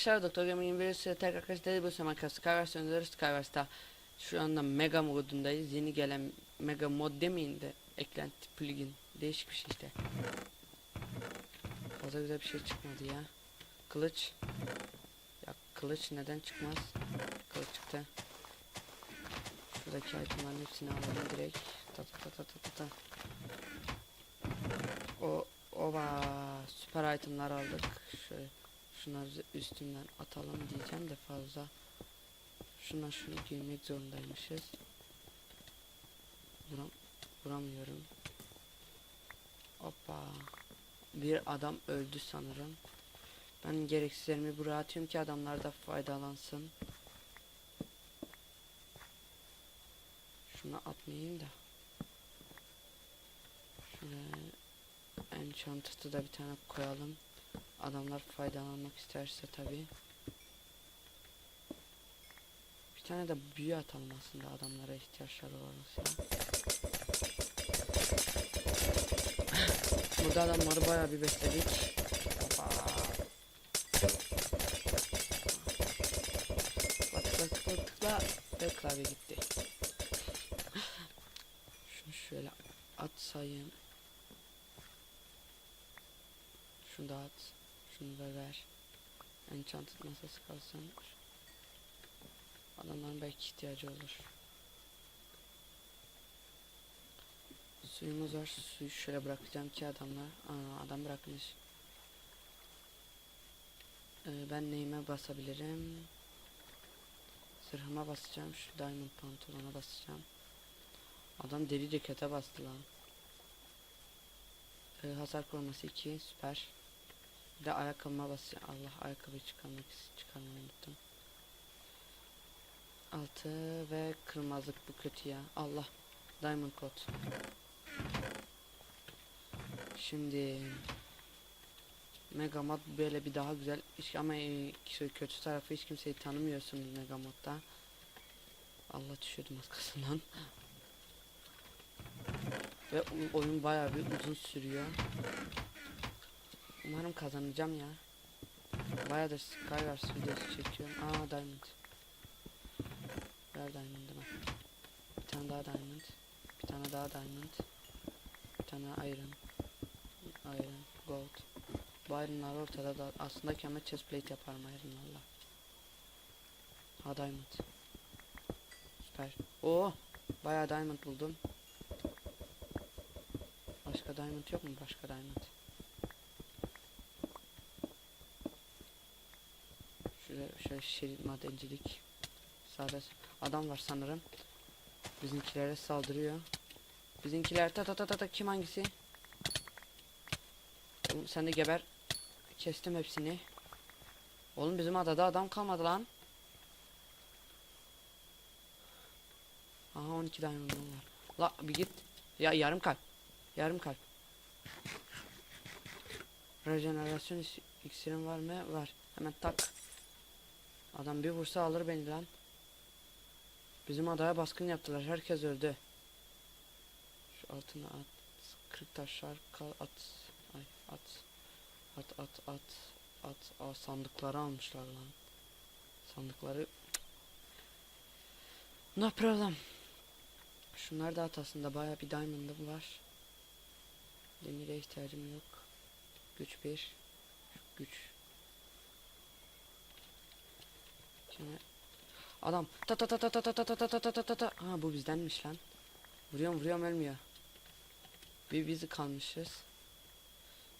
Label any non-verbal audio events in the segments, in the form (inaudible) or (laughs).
arkadaşlar Doktor Gaming'in bir sürü tekrar arkadaşlar bu zaman Skyverse öneriyoruz Skyverse'da şu anda Mega modundayız. Yeni gelen Mega mod demeyin de eklenti plugin değişik bir şey işte. Fazla güzel bir şey çıkmadı ya. Kılıç. Ya kılıç neden çıkmaz? Kılıç çıktı. Şuradaki itemlerin hepsini alalım direkt. Ta ta ta ta ta ta ta. O Ova süper itemler aldık. Şöyle Şunları üstünden atalım diyeceğim de fazla. Şuna şunu giymek zorundaymışız. Vuram vuramıyorum. Hoppa. Bir adam öldü sanırım. Ben gereksizlerimi buraya atıyorum ki adamlar da faydalansın. Şunu atmayayım da. Şöyle enchanted'ı da bir tane koyalım. Adamlar faydalanmak isterse tabi. Bir tane de büyü atalım aslında adamlara ihtiyaçları olursa. (laughs) Burada adamları bayağı bir besledik. Tıkla ve klavye gitti. (laughs) Şunu şöyle atsayım. Şunu da at. Şunu da ver. Enchanted masası kalsın. Adamların belki ihtiyacı olur. Suyumuz var. Suyu şöyle bırakacağım ki adamlar. Aa, adam bırakmış. Ee, ben neyime basabilirim? Zırhıma basacağım. Şu diamond pantolona basacağım. Adam deri cekete bastı lan. Ee, hasar koruması 2 süper. Bir de ayakkabıma basacağım. Allah ayakkabıyı çıkarmak çıkarmayı unuttum. Altı ve kırmızılık bu kötü ya. Allah. Diamond coat. Şimdi Megamod böyle bir daha güzel iş ama e, kötü tarafı hiç kimseyi tanımıyorsunuz Megamod'da. Allah düşürdüm az kasından. Ve oyun bayağı bir uzun sürüyor. Umarım kazanacağım ya. Bayağıdır Skywars videosu çekiyorum. Aa diamond. Ver diamond'ını. Bir tane daha diamond. Bir tane daha diamond. Bir tane iron. Iron. Gold. Bu iron'lar ortada da aslında kendime chestplate yaparım iron'larla. Ha diamond. Süper. Oo! Bayağı diamond buldum. Başka diamond yok mu? Başka diamond. Şöyle şerit madencilik. Sağda adam var sanırım. Bizimkilere saldırıyor. Bizimkiler ta ta ta ta ta kim hangisi? Oğlum sen de geber. Kestim hepsini. Oğlum bizim adada adam kalmadı lan. Aha 12 diamond'um var. La bir git. Ya yarım kalp. Yarım kalp. Rejenerasyon iksirin var mı? Var. Hemen tak. Adam bir vursa alır beni lan. Bizim adaya baskın yaptılar. Herkes öldü. Şu altına at. Kırık taşlar at. Ay at. At at at. At. Aa, sandıkları almışlar lan. Sandıkları. No problem. Şunlar da at aslında baya bir diamond'ım var. Demire ihtiyacım yok. Güç bir. Güç. Şimdi adam ta ta ta ta ta ta ta ta ta ta ta ta ta ta ha bu bizdenmiş lan. Vuruyorum vuruyorum ölmüyor. Bir bizi kalmışız.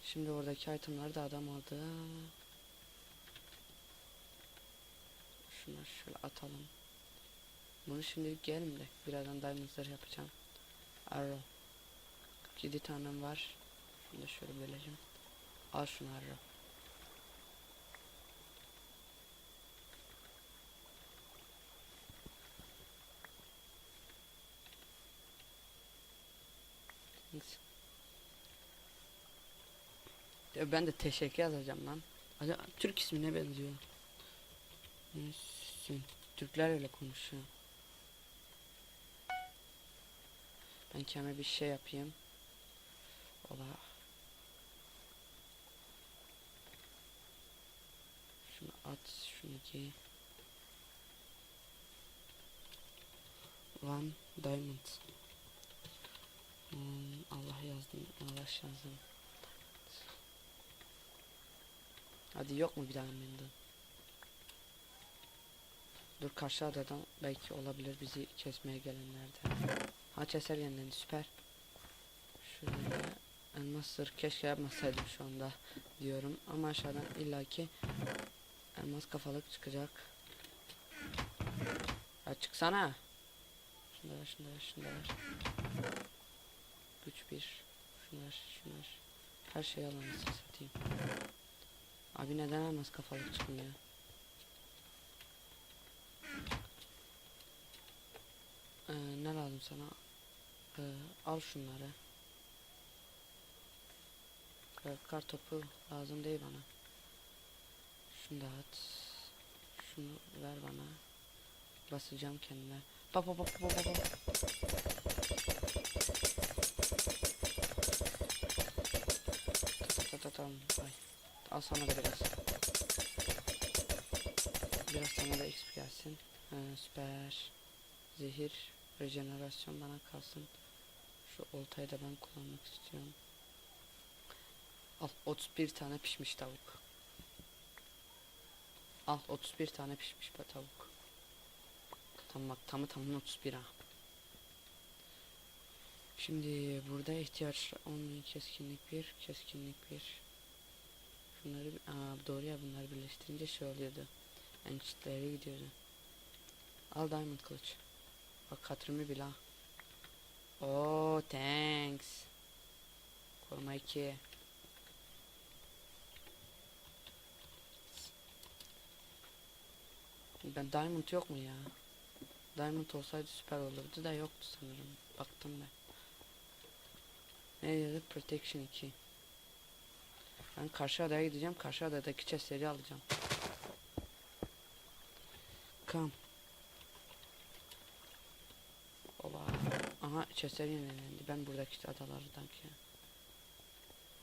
Şimdi oradaki itemları da adam aldı. Şunu şöyle atalım. Bunu şimdi gelin de birazdan diamondlar yapacağım. Arrow. 47 tanem var. Şunu da şöyle böleceğim. Al şunu arrow. Neyse. Ya ben de teşekkür yazacağım lan. Acaba Türk ismine benziyor. Neyse. Türkler öyle konuşuyor. Ben kendime bir şey yapayım. Ola. Şunu at şunu giy. One diamond. Hmm, Allah yazdım. Allah yazdım. Hadi yok mu bir daha bende? Dur karşı adadan belki olabilir bizi kesmeye gelenlerden. Ha keser yeniden süper. Şuraya elmas sır keşke yapmasaydım şu anda diyorum ama aşağıdan illaki elmas kafalık çıkacak. Ya çıksana. Şunu ver, şunu ver, şunu ver. Güç bir. Şunu ver. Her şeyi alanı satayım. Abi neden elmas kafalık çıkmıyor? Ee, ne lazım sana? Ee, al şunları. Kar, kar topu lazım değil bana. Şunu da at. Şunu ver bana. Basacağım kendime. Bak bak bak bak bak bak. Ta ta ta ta. Ay. Al sana da biraz. Biraz sana da XP gelsin. Ha, süper. Zehir, rejenerasyon bana kalsın. Şu oltayı da ben kullanmak istiyorum. Al 31 tane pişmiş tavuk. Al 31 tane pişmiş be tavuk. Tam bak tamı tamına 31 ha. Şimdi burada ihtiyaç 10 keskinlik 1, keskinlik 1. Şunları aa, doğru ya bunları birleştirince şey oluyordu. Enchant'lere gidiyordu. Al diamond kılıç. Bak hatırımı bil ha. Oo thanks. Koruma 2. Ben diamond yok mu ya? Diamond olsaydı süper olurdu da yoktu sanırım. Baktım ben. Ne dedi? Protection 2. Ben karşı adaya gideceğim. Karşı adadaki chestleri alacağım. Come. Ola. Aha chestler yenilendi. Ben buradaki adalardan ki.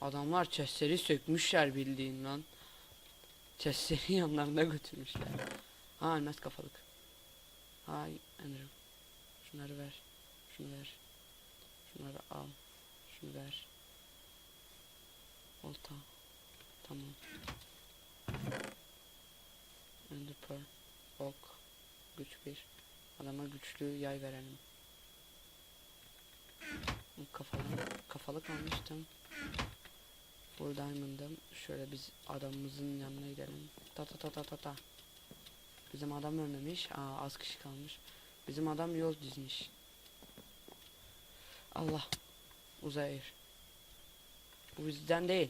Adamlar chestleri sökmüşler bildiğin lan. Chestleri (laughs) yanlarına götürmüşler. Ha elmas kafalık. Hay Enrim. Şunları ver. Şunu ver. Şunları al. Şunu ver. Olta. Tamam. Ender Pearl. Ok. Güç bir. Adama güçlü yay verelim. Kafalı, kafalık almıştım. Full diamond'ım. Şöyle biz adamımızın yanına gidelim. Ta ta ta ta ta ta. Bizim adam ölmemiş. Aa az kişi kalmış. Bizim adam yol dizmiş. Allah. Uzayır. Bu bizden değil.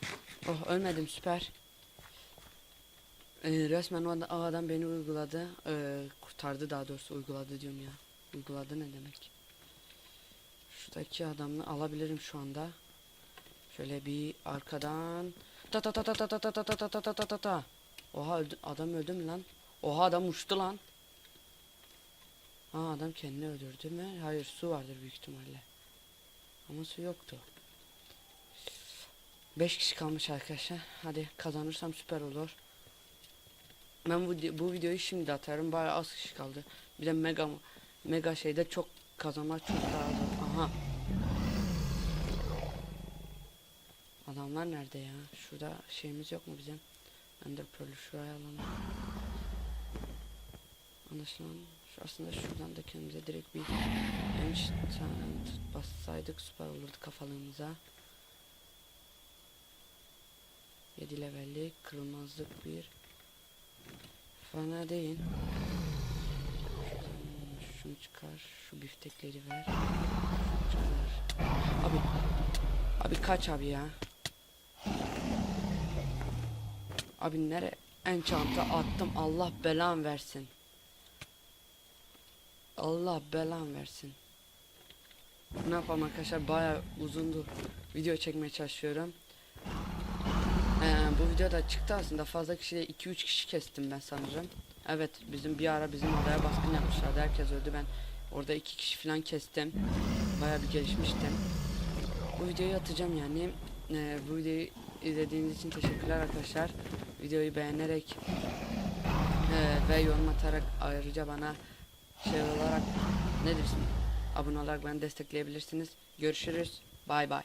Oh ölmedim süper. Ee, resmen o ad- o adam beni uyguladı. Ee, kurtardı daha doğrusu uyguladı diyorum ya. Uyguladı ne demek? Şuradaki adamı alabilirim şu anda. Şöyle bir arkadan. Ta ta ta ta ta ta ta ta ta ta ta ta ta ta ta. Oha öldü, adam öldü mü lan? Oha adam uçtu lan. Ha adam kendini öldürdü mü? Hayır su vardır büyük ihtimalle. Ama su yoktu. 5 kişi kalmış arkadaşlar. Hadi kazanırsam süper olur. Ben bu, bu videoyu şimdi atarım. Bayağı az kişi kaldı. Bir de mega mega şeyde çok kazanmak çok daha zor. Aha. Adamlar nerede ya? Şurada şeyimiz yok mu bizim? Ender Pearl'ü şuraya alalım. Anlaşılan aslında şuradan da kendimize direkt bir enchant bassaydık süper olurdu kafalığımıza. 7 levellik kırılmazlık bir fena değil. Şunu çıkar, şu biftekleri ver. Çıkar. Abi, abi kaç abi ya? Abi nere? enchant'ı attım. Allah belan versin. Allah belan versin. Ne yapalım arkadaşlar baya uzundu video çekmeye çalışıyorum. Bu videoda çıktı aslında fazla kişiyle 2-3 kişi kestim ben sanırım. Evet bizim bir ara bizim adaya baskın yapmışlardı herkes öldü ben orada 2 kişi falan kestim. Baya bir gelişmiştim. Bu videoyu atacağım yani. Ee, bu videoyu izlediğiniz için teşekkürler arkadaşlar. Videoyu beğenerek ee, ve yorum atarak ayrıca bana şey olarak ne dersin abone olarak beni destekleyebilirsiniz. Görüşürüz. Bay bay.